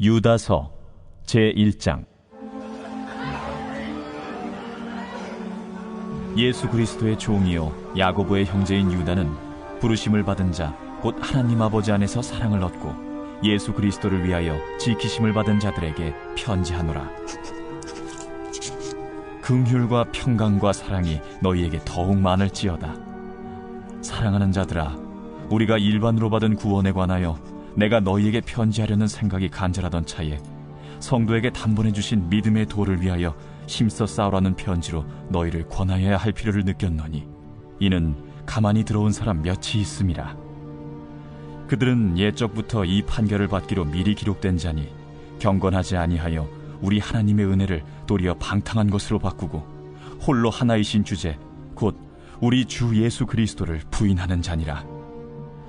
유다서 제1장. 예수 그리스도의 종이요 야고보의 형제인 유다는 부르심을 받은 자 곧 하나님 아버지 안에서 사랑을 얻고 예수 그리스도를 위하여 지키심을 받은 자들에게 편지하노라. 긍휼과 평강과 사랑이 너희에게 더욱 많을지어다. 사랑하는 자들아 우리가 일반으로 받은 구원에 관하여 내가 너희에게 편지하려는 생각이 간절하던 차에 성도에게 단번해 주신 믿음의 도를 위하여 힘써 싸우라는 편지로 너희를 권하여야 할 필요를 느꼈노니 이는 가만히 들어온 사람 몇이 있음이라. 그들은 옛적부터 이 판결을 받기로 미리 기록된 자니 경건하지 아니하여 우리 하나님의 은혜를 도리어 방탕한 것으로 바꾸고 홀로 하나이신 주제 곧 우리 주 예수 그리스도를 부인하는 자니라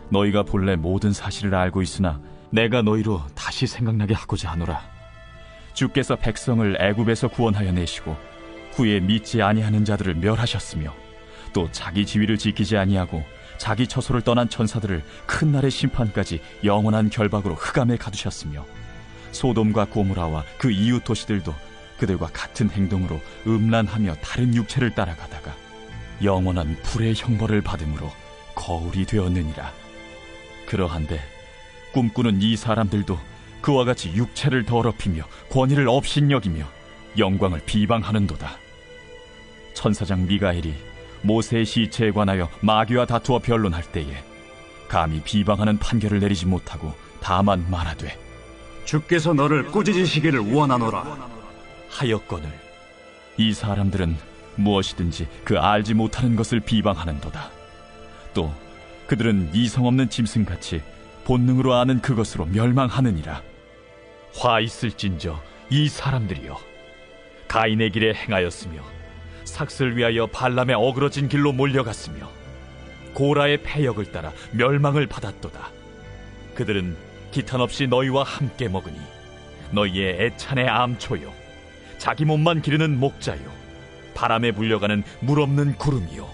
너희가 본래 모든 사실을 알고 있으나 내가 너희로 다시 생각나게 하고자 하노라. 주께서 백성을 애굽에서 구원하여 내시고 후에 믿지 아니하는 자들을 멸하셨으며 또 자기 지위를 지키지 아니하고 자기 처소를 떠난 천사들을 큰 날의 심판까지 영원한 결박으로 흑암에 가두셨으며 소돔과 고무라와 그 이웃 도시들도 그들과 같은 행동으로 음란하며 다른 육체를 따라가다가 영원한 불의 형벌을 받음으로 거울이 되었느니라 그러한데 꿈꾸는 이 사람들도 그와 같이 육체를 더럽히며 권위를 업신여기며 영광을 비방하는도다 천사장 미가엘이 모세의 시체에 관하여 마귀와 다투어 변론할 때에 감히 비방하는 판결을 내리지 못하고 다만 말하되 주께서 너를 꾸짖으시기를 원하노라. 하였거늘 이 사람들은 무엇이든지 그 알지 못하는 것을 비방하는도다 또 그들은 이성 없는 짐승같이 본능으로 아는 그것으로 멸망하느니라. 화 있을진저 이 사람들이여 가인의 길에 행하였으며 삭슬 위하여 발람의 어그러진 길로 몰려갔으며 고라의 패역을 따라 멸망을 받았도다. 그들은 기탄 없이 너희와 함께 먹으니 너희의 애찬의 암초요 자기 몸만 기르는 목자요 바람에 불려가는 물 없는 구름이요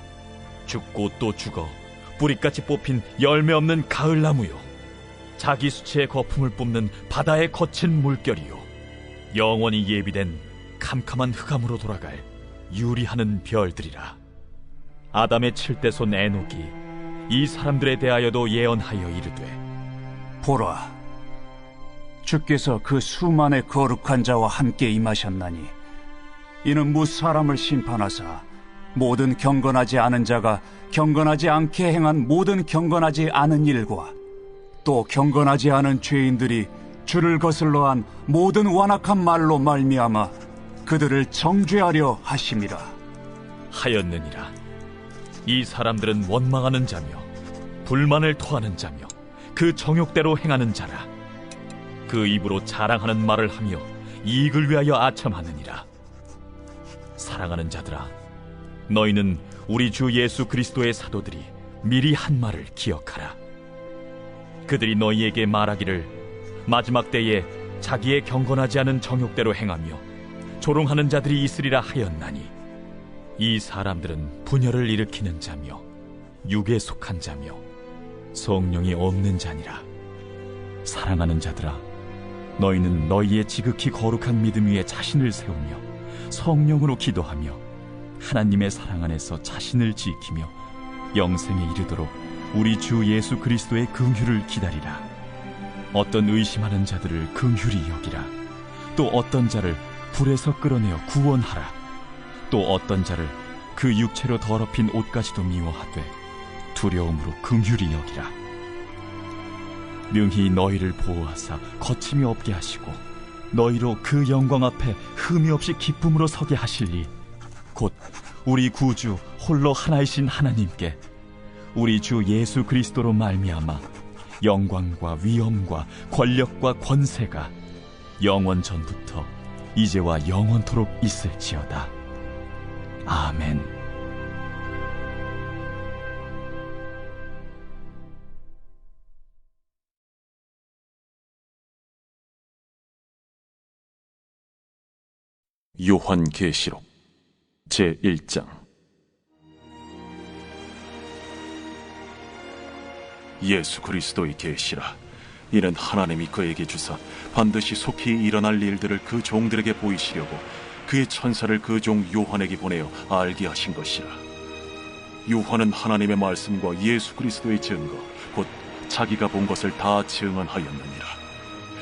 죽고 또 죽어 뿌리같이 뽑힌 열매 없는 가을나무요. 자기 수치의 거품을 뿜는 바다의 거친 물결이요. 영원히 예비된 캄캄한 흑암으로 돌아갈 유리하는 별들이라. 아담의 칠대손 에녹이 이 사람들에 대하여도 예언하여 이르되 보라, 주께서 그 수만의 거룩한 자와 함께 임하셨나니 이는 무 사람을 심판하사 모든 경건하지 않은 자가 경건하지 않게 행한 모든 경건하지 않은 일과 또 경건하지 않은 죄인들이 주를 거슬러 한 모든 완악한 말로 말미암아 그들을 정죄하려 하심이라. 하였느니라. 이 사람들은 원망하는 자며 불만을 토하는 자며 그 정욕대로 행하는 자라. 그 입으로 자랑하는 말을 하며 이익을 위하여 아첨하느니라. 사랑하는 자들아 너희는 우리 주 예수 그리스도의 사도들이 미리 한 말을 기억하라. 그들이 너희에게 말하기를 마지막 때에 자기의 경건하지 않은 정욕대로 행하며 조롱하는 자들이 있으리라 하였나니 이 사람들은 분열을 일으키는 자며 육에 속한 자며 성령이 없는 자니라. 사랑하는 자들아 너희는 너희의 지극히 거룩한 믿음 위에 자신을 세우며 성령으로 기도하며 하나님의 사랑 안에서 자신을 지키며 영생에 이르도록 우리 주 예수 그리스도의 긍휼을 기다리라. 어떤 의심하는 자들을 긍휼히 여기라. 또 어떤 자를 불에서 끌어내어 구원하라. 또 어떤 자를 그 육체로 더럽힌 옷까지도 미워하되 두려움으로 긍휼히 여기라. 능히 너희를 보호하사 거침이 없게 하시고 너희로 그 영광 앞에 흠이 없이 기쁨으로 서게 하실리 곧 우리 구주 홀로 하나이신 하나님께 우리 주 예수 그리스도로 말미암아 영광과 위엄과 권력과 권세가 영원 전부터 이제와 영원토록 있을지어다. 아멘. 요한계시록 제1장 예수 그리스도의 계시라 이는 하나님이 그에게 주사 반드시 속히 일어날 일들을 그 종들에게 보이시려고 그의 천사를 그 종 요한에게 보내어 알게 하신 것이라. 요한은 하나님의 말씀과 예수 그리스도의 증거, 곧 자기가 본 것을 다 증언하였느니라.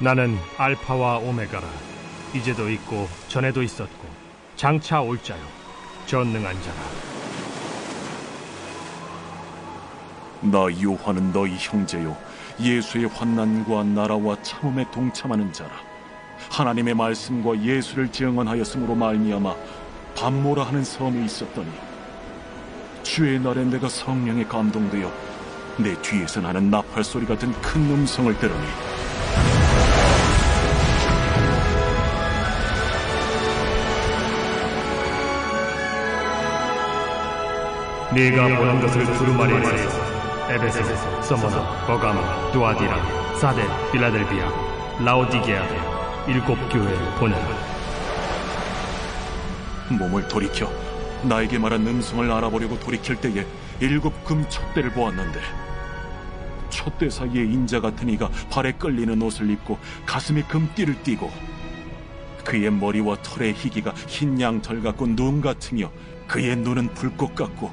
나는 알파와 오메가라. 이제도 있고 전에도 있었고 장차 올 자요. 전능한 자라. 나 요한은 너희 형제요. 예수의 환난과 나라와 참음에 동참하는 자라. 하나님의 말씀과 예수를 증언하였으므로 말미암아 밤모라 하는 섬에 있었더니 주의 날에 내가 성령에 감동되어 내 뒤에서 나는 나팔 소리 같은 큰 음성을 들으니 네가 보는 것을 두루마리에 써서 에베소, 서머나, 버가마, 두아디라, 사데, 빌라델비아, 라오디게아에 일곱 교회를 보내라 몸을 돌이켜 나에게 말한 음성을 알아보려고 돌이킬 때에 일곱 금 촛대를 보았는데 촛대 사이에 인자 같은 이가 발에 끌리는 옷을 입고 가슴에 금띠를 띠고 그의 머리와 털의 희기가 흰 양털 같고 눈 같으며 그의 눈은 불꽃 같고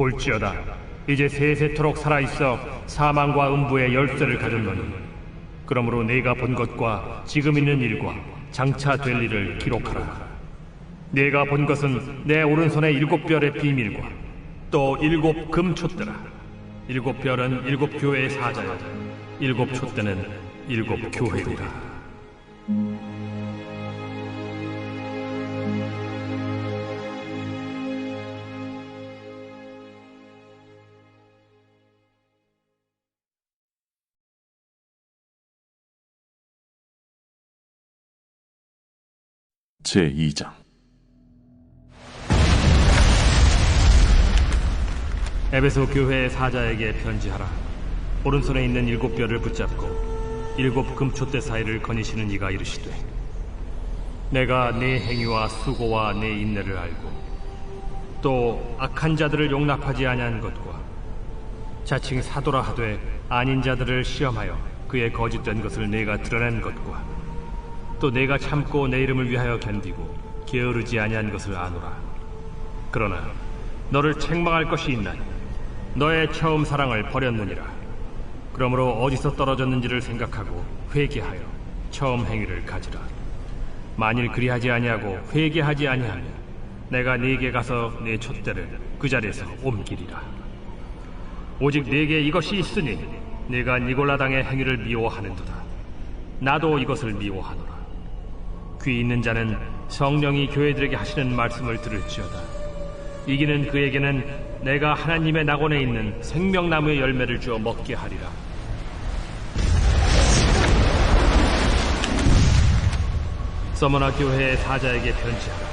볼지어다. 이제 세세토록 살아있어 사망과 음부의 열쇠를 가졌노니. 그러므로 내가 본 것과 지금 있는 일과 장차 될 일을 기록하라. 내가 본 것은 내 오른손의 일곱 별의 비밀과 또 일곱 금촛대라. 일곱 별은 일곱 교회의 사자여 일곱 촛대는 일곱 교회리라 제2장 에베소 교회의 사자에게 편지하라. 오른손에 있는 일곱 별을 붙잡고 일곱 금촛대 사이를 거니시는 이가 이르시되 내가 네 행위와 수고와 네 인내를 알고 또 악한 자들을 용납하지 아니한 것과 자칭 사도라 하되 아닌 자들을 시험하여 그의 거짓된 것을 내가 드러낸 것과 또 내가 참고 내 이름을 위하여 견디고 게으르지 아니한 것을 아노라. 그러나 너를 책망할 것이 있나니 너의 처음 사랑을 버렸느니라. 그러므로 어디서 떨어졌는지를 생각하고 회개하여 처음 행위를 가지라. 만일 그리하지 아니하고 회개하지 아니하면 내가 네게 가서 네 촛대를 그 자리에서 옮기리라. 오직 네게 이것이 있으니 네가 니골라 당의 행위를 미워하는도다. 나도 이것을 미워하노라. 귀 있는 자는 성령이 교회들에게 하시는 말씀을 들을지어다. 이기는 그에게는 내가 하나님의 낙원에 있는 생명나무의 열매를 주어 먹게 하리라. 서머나 교회의 사자에게 편지하라.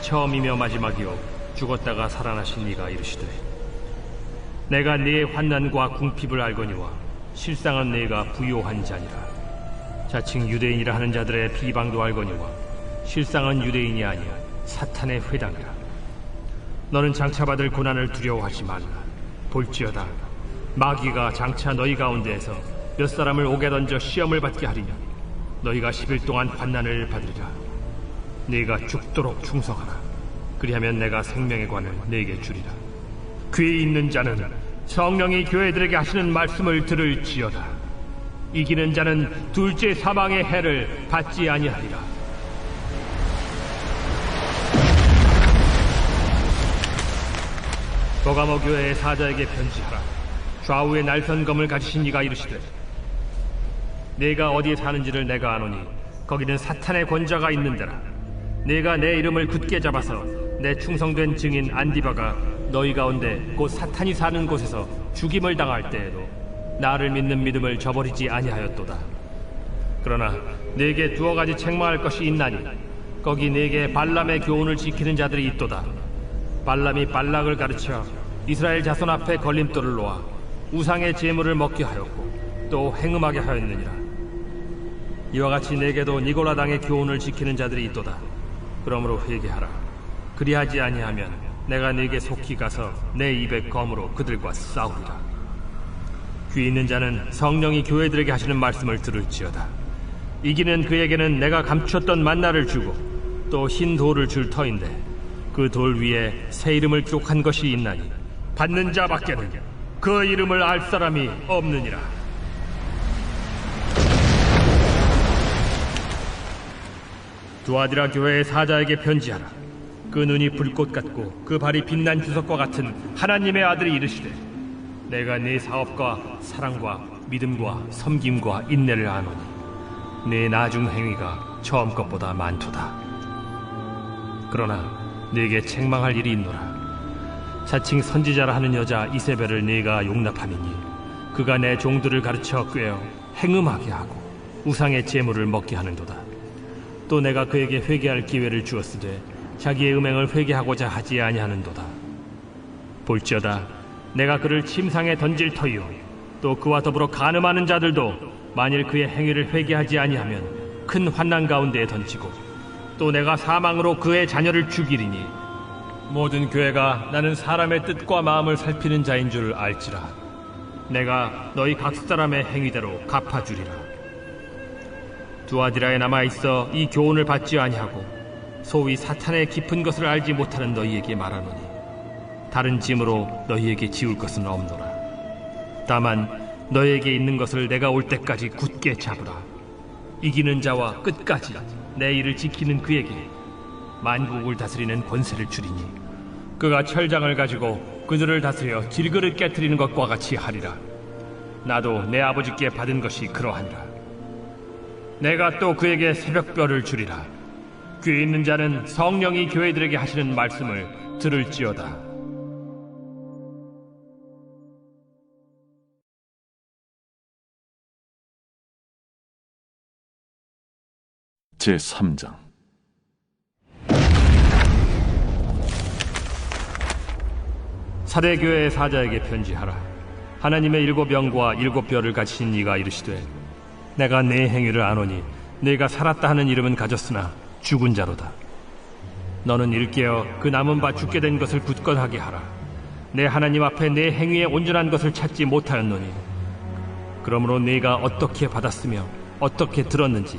처음이며 마지막이요 죽었다가 살아나신 이가 이르시되 내가 네의 환난과 궁핍을 알거니와 실상은 네가 부요한 자니라. 자칭 유대인이라 하는 자들의 비방도 알거니와 실상은 유대인이 아니야 사탄의 회당이라. 너는 장차 받을 고난을 두려워하지 말라 볼지어다. 마귀가 장차 너희 가운데에서 몇 사람을 옥에 던져 시험을 받게 하리냐 너희가 10일 동안 환난을 받으리라. 네가 죽도록 충성하라. 그리하면 내가 생명의 관을 네게 주리라. 귀 있는 자는 성령이 교회들에게 하시는 말씀을 들을지어다 이기는 자는 둘째 사망의 해를 받지 아니하리라. 버가모 교회의 사자에게 편지하라. 좌우에 날선 검을 가지신 이가 이르시되 내가 어디에 사는지를 내가 아노니 거기는 사탄의 권자가 있는 데라. 내가 내 이름을 굳게 잡아서 내 충성된 증인 안디바가 너희 가운데 곧 사탄이 사는 곳에서 죽임을 당할 때에도 나를 믿는 믿음을 저버리지 아니하였도다. 그러나 내게 두어 가지 책망할 것이 있나니 거기 내게 발람의 교훈을 지키는 자들이 있도다. 발람이 발락을 가르쳐 이스라엘 자손 앞에 걸림돌을 놓아 우상의 제물을 먹게 하였고 또 행음하게 하였느니라. 이와 같이 내게도 니골라 당의 교훈을 지키는 자들이 있도다. 그러므로 회개하라. 그리하지 아니하면 내가 네게 속히 가서 내 입에 검으로 그들과 싸우리라 귀 있는 자는 성령이 교회들에게 하시는 말씀을 들을지어다. 이기는 그에게는 내가 감췄던 만나를 주고 또 흰 돌을 줄 터인데 그 돌 위에 새 이름을 기록한 것이 있나니 받는 자밖에는 그 이름을 알 사람이 없느니라. 두아디라 교회의 사자에게 편지하라. 그 눈이 불꽃 같고 그 발이 빛난 주석과 같은 하나님의 아들이 이르시되 내가 네 사업과 사랑과 믿음과 섬김과 인내를 아노니 네 나중 행위가 처음 것보다 많도다. 그러나 네게 책망할 일이 있노라. 자칭 선지자라 하는 여자 이세벨을 네가 용납하느니 그가 내 종들을 가르쳐 꿰어 행음하게 하고 우상의 재물을 먹게 하는도다. 또 내가 그에게 회개할 기회를 주었으되 자기의 음행을 회개하고자 하지 아니하는도다. 볼지어다 내가 그를 침상에 던질 터이요. 또 그와 더불어 간음하는 자들도 만일 그의 행위를 회개하지 아니하면 큰 환난 가운데에 던지고 또 내가 사망으로 그의 자녀를 죽이리니 모든 교회가 나는 사람의 뜻과 마음을 살피는 자인 줄 알지라. 내가 너희 각 사람의 행위대로 갚아주리라. 두아디라에 남아 있어 이 교훈을 받지 아니하고 소위 사탄의 깊은 것을 알지 못하는 너희에게 말하노니 다른 짐으로 너희에게 지울 것은 없노라. 다만 너희에게 있는 것을 내가 올 때까지 굳게 잡으라. 이기는 자와 끝까지 내 일을 지키는 그에게 만국을 다스리는 권세를 주리니 그가 철장을 가지고 그들을 다스려 질그를 깨뜨리는 것과 같이 하리라. 나도 내 아버지께 받은 것이 그러하니라. 내가 또 그에게 새벽별을 주리라. 귀 있는 자는 성령이 교회들에게 하시는 말씀을 들을지어다. 제 3장 사대교회의 사자에게 편지하라. 하나님의 일곱 영과 일곱 별을 가지신 이가 이르시되 내가 내 행위를 아노니 내가 살았다 하는 이름은 가졌으나 죽은 자로다. 너는 일깨어 그 남은 바 죽게 된 것을 굳건하게 하라. 내 하나님 앞에 내 행위에 온전한 것을 찾지 못하였노니 그러므로 네가 어떻게 받았으며 어떻게 들었는지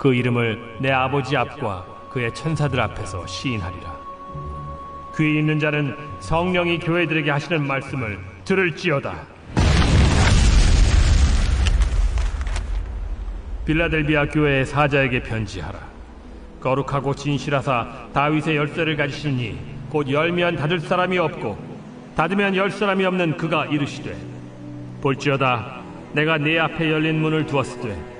그 이름을 내 아버지 앞과 그의 천사들 앞에서 시인하리라. 귀 있는 자는 성령이 교회들에게 하시는 말씀을 들을지어다. 빌라델비아 교회의 사자에게 편지하라. 거룩하고 진실하사 다윗의 열쇠를 가지시니 곧 열면 닫을 사람이 없고 닫으면 열 사람이 없는 그가 이르시되 볼지어다 내가 네 앞에 열린 문을 두었으되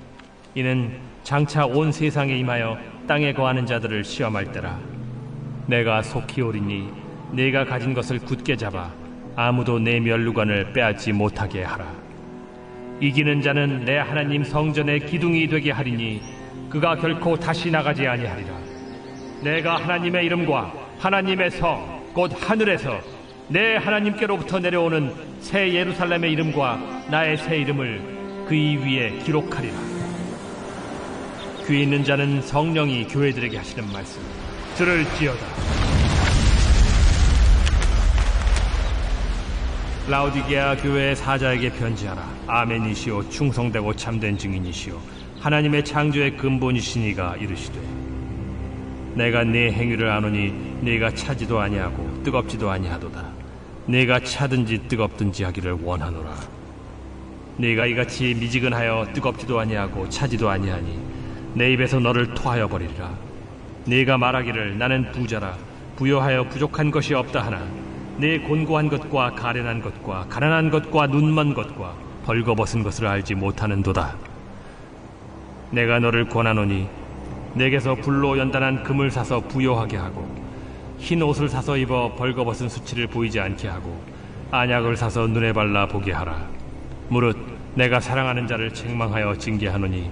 이는 장차 온 세상에 임하여 땅에 거하는 자들을 시험할 때라. 내가 속히 오리니 네가 가진 것을 굳게 잡아 아무도 내 면류관을 빼앗지 못하게 하라. 이기는 자는 내 하나님 성전의 기둥이 되게 하리니 그가 결코 다시 나가지 아니하리라. 내가 하나님의 이름과 하나님의 성 곧 하늘에서 내 하나님께로부터 내려오는 새 예루살렘의 이름과 나의 새 이름을 그이 위에 기록하리라. 귀 있는 자는 성령이 교회들에게 하시는 말씀 들을지어다. 라우디게아 교회의 사자에게 편지하라. 아멘이시오 충성되고 참된 증인이시오 하나님의 창조의 근본이시니가 이르시되 내가 네 행위를 아노니 네가 차지도 아니하고 뜨겁지도 아니하도다. 네가 차든지 뜨겁든지 하기를 원하노라. 네가 이같이 미지근하여 뜨겁지도 아니하고 차지도 아니하니 내 입에서 너를 토하여 버리리라. 네가 말하기를 나는 부자라 부여하여 부족한 것이 없다 하나 네 곤고한 것과 가련한 것과 가난한 것과 눈먼 것과 벌거벗은 것을 알지 못하는도다. 내가 너를 권하노니 내게서 불로 연단한 금을 사서 부여하게 하고 흰 옷을 사서 입어 벌거벗은 수치를 보이지 않게 하고 안약을 사서 눈에 발라 보게 하라 무릇 내가 사랑하는 자를 책망하여 징계하노니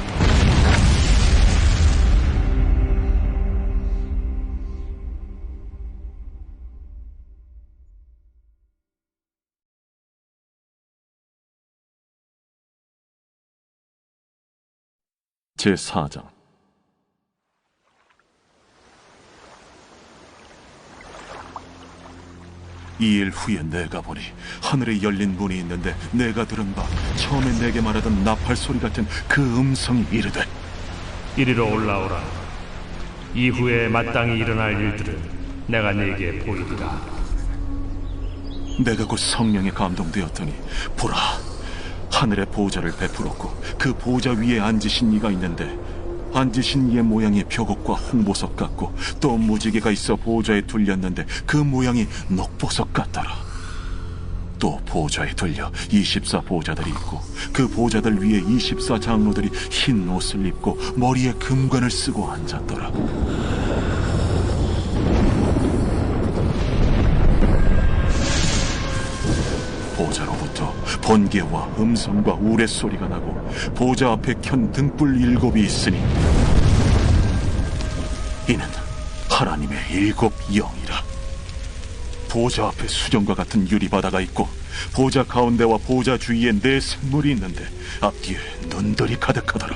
제 4장 이 일 후에 내가 보니 하늘에 열린 문이 있는데 내가 들은 바 처음에 내게 말하던 나팔 소리 같은 그 음성이 이르되 이리로 올라오라. 이후에 마땅히 일어날 일들을 내가 네게 보이리라. 내가 곧 성령에 감동되었더니 보라 하늘의 보좌를 베풀었고 그 보좌 위에 앉으신 이가 있는데 앉으신 이의 모양이 벽옥과 홍보석 같고 또 무지개가 있어 보좌에 둘렸는데 그 모양이 녹보석 같더라. 또 보좌에 둘려 24 보좌들이 있고 그 보좌들 위에 24 장로들이 흰 옷을 입고 머리에 금관을 쓰고 앉았더라 보좌로부터 번개와 음성과 우레소리가 나고 보좌 앞에 켠 등불 일곱이 있으니 이는 하나님의 일곱 영이라. 보좌 앞에 수정과 같은 유리바다가 있고 보좌 가운데와 보좌 주위에 네 생물이 있는데 앞뒤에 눈들이 가득하더라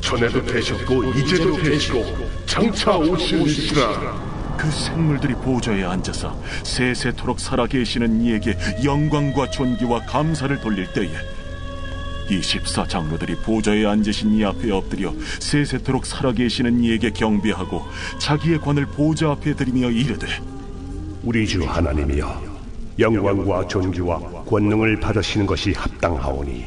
전에도 되셨고 이제도 되시고 장차 오시리시라. 그 생물들이 보좌에 앉아서 세세토록 살아계시는 이에게 영광과 존귀와 감사를 돌릴 때에 24 장로들이 보좌에 앉으신 이 앞에 엎드려 세세토록 살아계시는 이에게 경배하고 자기의 관을 보좌 앞에 들이며 이르되 우리 주 하나님이여 영광과 존귀와 권능을 받으시는 것이 합당하오니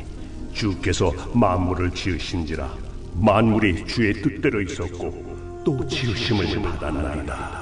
주께서 만물을 지으신지라 만물이 주의 뜻대로 있었고 또 지으심을 받았나이다.